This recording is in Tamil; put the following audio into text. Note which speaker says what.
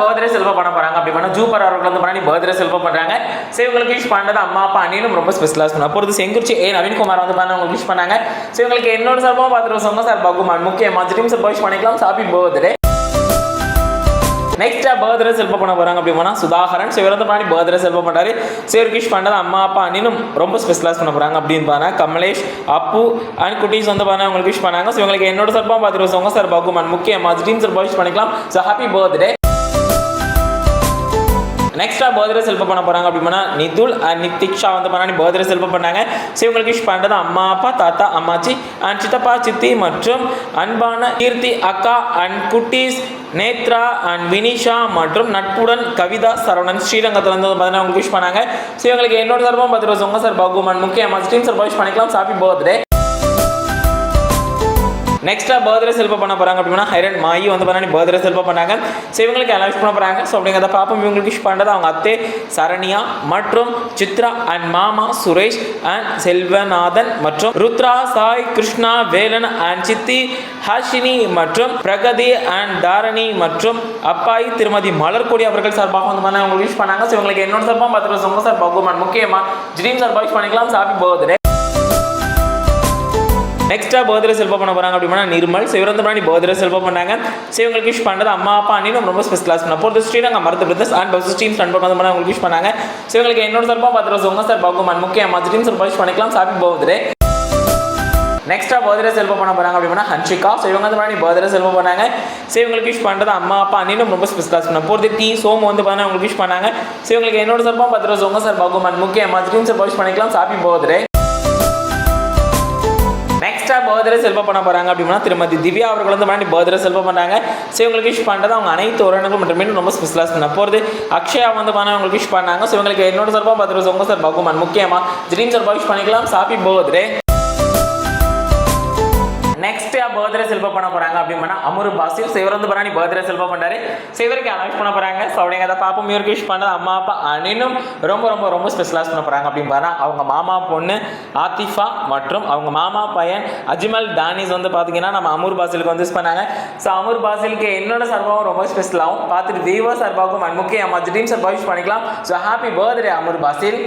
Speaker 1: பர்த்டே செல்வ பண்ண போறாங்க. அப்படி பண்ண ஜூப்பர் அவர்கள் வந்து பண்ணி பர்த்டே செல்வ பண்றாங்க. ஸோ இவங்களுக்கு விஷ் பண்ணது அம்மா அப்பா அண்ணினும் ரொம்ப ஸ்பெஷலாக பண்ண பொறுத்து செங்குறிச்சி ஏ நவீன்குமார் வந்து பண்ண உங்களுக்கு விஷ் பண்ணாங்க. ஸோ இவங்களுக்கு என்னோட சார்பாக பார்த்துட்டு சொங்க சார் பகுமான் முக்கியமா திரும்பி சார் விஷ் பண்ணிக்கலாம். சாப்பி பர்த்டே நெக்ஸ்டா பர்த்டே செல்வம் பண்ண போறாங்க அப்படி போனா சுதாகரன். ஸோ இவர் வந்து பண்ணி பர்த்டே செல்வம் பண்ணாரு ஸோ இவருக்கு பண்ணது அம்மா அப்பா அண்ணினும் ரொம்ப ஸ்பெஷலாக பண்ண போறாங்க அப்படின்னு பாருங்க கமலேஷ் அப்பு அண்ட் குட்டீஸ் வந்து பாருங்க உங்களுக்கு விஷ் பண்ணாங்க. ஸோ இவங்களுக்கு என்னோட சார்பாக பார்த்துட்டு சொங்க சார் பகுமான் முக்கியமா டீம் சார் விஷ் பண்ணிக்கலாம். ஸோ ஹாப்பி பர்த்டே நெக்ஸ்டா பர்த்டே செல்ப பண்ண போறாங்க அப்படின்னா நிதுல் அண்ட் நித்திக்ஷா வந்து பண்ணி பர்த்டே செல்ப பண்ணாங்க. ஸோ இவங்களுக்கு விஷ் பண்ணுறது அம்மா அப்பா தாத்தா அம்மாச்சி அண்ட் சித்தப்பா சித்தி மற்றும் அன்பான கீர்த்தி அக்கா அண்ட் குட்டீஸ் நேத்ரா அண்ட் வினிஷா மற்றும் நட்புடன் கவிதா சரவணன் ஸ்ரீரங்கத்தில் இருந்து பார்த்தீங்கன்னா உங்களுக்கு விஷ் பண்ணாங்க. ஸோ இவங்களுக்கு என்னோட சார்பாக பத்து ரூபா சார். பகுமான் முக்கியமாக ஸ்டீம் சார் விஷ் பண்ணிக்கலாம். ஹாப்பி பர்த்டே நெக்ஸ்ட்டாக பர்த்டே செல்ப பண்ண போகிறாங்க அப்படின்னா ஹைரன் மாயி வந்து பண்ணி பர்த்டே செல்ப பண்ணாங்க. ஸோ இவங்களுக்கு எல்லாம் பண்ண போகிறாங்க ஸோ அப்படிங்கிறத பாப்போம் இவங்களுக்கு விஷ் பண்ணுறது அவங்க அத்தை சரண்யா மற்றும் சித்ரா அண்ட் மாமா சுரேஷ் அண்ட் செல்வநாதன் மற்றும் ருத்ரா சாய் கிருஷ்ணா வேலன் அண்ட் சித்தி ஹர்ஷினி மற்றும் பிரகதி அண்ட் தாரணி மற்றும் அப்பாயி திருமதி மலர்கொடி அவர்கள் சார்பாக வந்து பண்ண அவங்க விஷ் பண்ணாங்க. ஸோ இவங்களுக்கு என்னோட சார்பாக பார்த்துட்டு சொங்க சார் பகுமான் முக்கியமா ட்ரீம் சார் விஷ் பண்ணிக்கலாம். ஹாப்பி பர்த்டே நெக்ஸ்டா பர்த்டே செல்ப பண்ண போகிறாங்க அப்படின்னா நிர்மல் சிவரந்த பிராணி பர்த்டே செல்ப பண்ணாங்க. ஸோ விஷ் பண்ணுறது அம்மா அப்பா அண்ணினும் ரொம்ப ஸ்பெஷலாக பண்ண. போகிறது ஸ்ரீரங்க மருத்து பிரதர்ஸ் அண்ட் பஸ் டீம் ஸ்டன் பண்ண பண்ண உங்களுக்கு விஷ் பண்ணாங்க. சிவங்களுக்கு இவங்களுக்கு என்னோட சார்பாக பார்த்துட்டு உங்க சார் பகுமான் முக்கியமாக டீம் சார் விஷ் பண்ணிக்கலாம். ஹாப்பி பர்த்டே நெக்ஸ்ட்டாக பர்த்டே செல்வ பண்ண போகிறாங்க அப்படின்னா ஹன்ஷிகா. ஸோ இவங்க வந்து பண்ணி பர்த்டே செல்வ பண்ணாங்க. ஸோ இவங்களுக்கு விஷ் பண்ணுறது அம்மா அப்பா அண்ணினும் ரொம்ப ஸ்பெஷலாக பண்ண. போகிறது டீ சோம் வந்து பார்த்தீங்கன்னா உங்களுக்கு விஷ் பண்ணாங்க. ஸோ இவங்களுக்கு என்னோட சார்பாக பார்த்துட்டு உங்க சார் பகுமான் முக்கிய டீம் சார் விஷ் பண்ணிக்கலாம். ஹாப்பி பர்த்டே ஈஷா பர்த்டே செல்வ பண்ண போறாங்க அப்படின்னா திருமதி திவ்யா அவர்கள் வந்து பண்ணி பர்த்டே செல்வ பண்ணுறாங்க ஸோ இவங்களுக்கு விஷ் பண்ணுறது அவங்க அனைத்து உறவினர்கள் மட்டுமே ரொம்ப ஸ்பெஷலாக பண்ண போகிறது அக்ஷயா வந்து பண்ண அவங்களுக்கு விஷ் பண்ணாங்க. ஸோ இவங்களுக்கு என்னோட சார்பாக பார்த்துட்டு உங்கள் சார் பகுமான் முக்கியமா ட்ரீம் சார் விஷ் பண்ணிக்கலாம். சாப்பி பர்த்டே பர்த்டே செல்ப பண்ண போறாங்க அப்படின்னா அமரு பாசில் ஸோ இவர் வந்து பண்ணி பர்த்டே செல்ப பண்ணாரு ஸோ இவருக்கு அனௌன்ஸ் பண்ண போறாங்க. ஸோ அப்படிங்க அதை பார்ப்போம். இவருக்கு விஷ் பண்ணது அம்மா அப்பா அனினும் ரொம்ப ரொம்ப ரொம்ப ஸ்பெஷலாக பண்ண போறாங்க அப்படின்னு பார்த்தா அவங்க மாமா பொண்ணு ஆத்திஃபா மற்றும் அவங்க மாமா பையன் அஜ்மல் தானிஸ் வந்து பார்த்தீங்கன்னா நம்ம அமூர் பாசிலுக்கு வந்து பண்ணாங்க. ஸோ அமூர் பாசிலுக்கு என்னோட சர்பாவும் ரொம்ப ஸ்பெஷலாகவும் பார்த்துட்டு விவோ சர்பாவுக்கும் முக்கிய அம்மா டீம் சர்பா பண்ணிக்கலாம். ஸோ ஹாப்பி பர்த்டே அமூர் பாசில்.